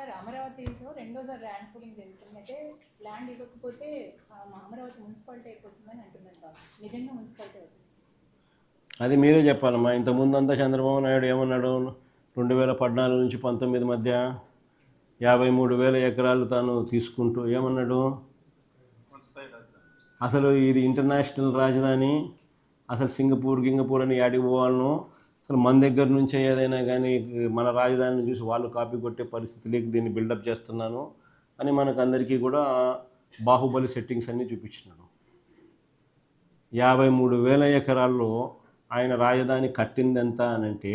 Sir అమరావతిలో రెండోసారి land pooling జరుగుతుందంటే ల్యాండ్ ఇవ్వకపోతే అమరావతి మున్సిపాలిటీ అయిపోతుందని అంటున్నారు బాబు. నిజంగా మున్సిపాలిటీ అవుతుంది అది మీరే చెప్పాలమ్మా. ఇంత ముందంతా చంద్రబాబు నాయుడు ఏమన్నాడు? రెండు వేల పద్నాలుగు నుంచి పంతొమ్మిది మధ్య యాభై మూడు వేల ఎకరాలు తాను తీసుకుంటూ ఏమన్నాడు? అసలు ఇది ఇంటర్నేషనల్ రాజధాని. అసలు సింగపూర్ గింగపూర్ అని యాడికి పోవాలను? అసలు మన దగ్గర నుంచే ఏదైనా కానీ మన రాజధానిని చూసి వాళ్ళు కాపీ కొట్టే పరిస్థితిలోకి దీన్ని బిల్డప్ చేస్తున్నాను అని మనకు అందరికీ కూడా బాహుబలి సెట్టింగ్స్ అన్నీ చూపించినాడు. యాభై మూడు వేల ఎకరాల్లో ఆయన రాజధాని కట్టింది ఎంత అని అంటే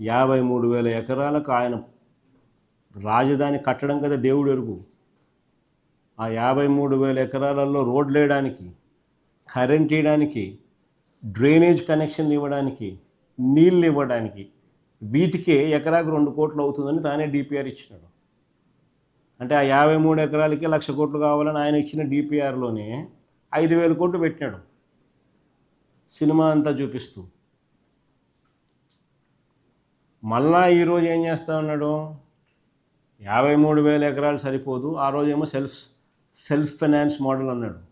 యాభై మూడు వేల ఎకరాలకు ఆయన రాజధాని కట్టడం కదా దేవుడు ఎరుగు. ఆ యాభై మూడు వేల ఎకరాలలో రోడ్లు వేయడానికి కరెంట్ ఇవ్వడానికి డ్రైనేజ్ కనెక్షన్ ఇవ్వడానికి నీళ్ళు ఇవ్వడానికి వీటికే ఎకరాకు రెండు కోట్లు అవుతుందని తానే డిపిఆర్ ఇచ్చినాడు. అంటే ఆ యాభై మూడు ఎకరాలకి లక్ష కోట్లు కావాలని ఆయన ఇచ్చిన డిపిఆర్లోనే ఐదు వేల కోట్లు పెట్టినాడు. సినిమా అంతా చూపిస్తూ. మళ్ళా ఈరోజు ఏం చేస్తా ఉన్నాడు? యాభై మూడు వేల ఎకరాలు సరిపోదు. ఆ రోజేమో సెల్ఫ్ సెల్ఫ్ ఫైనాన్స్ మోడల్ అన్నాడు.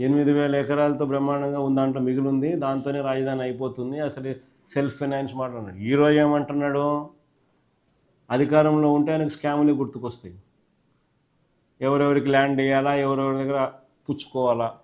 ఎనిమిది వేల ఎకరాలతో బ్రహ్మాండంగా ఉందంట మిగిలింది. దాంతోనే రాజధాని అయిపోతుంది. అసలు సెల్ఫ్ ఫైనాన్స్ మాట్లాడినాడు అన్నాడు. ఈరోజు ఏమంటున్నాడు? అధికారంలో ఉంటే ఆయనకు స్కాములు గుర్తుకొస్తాయి. ఎవరెవరికి ల్యాండ్ వేయాలా ఎవరెవరి దగ్గర పుచ్చుకోవాలా?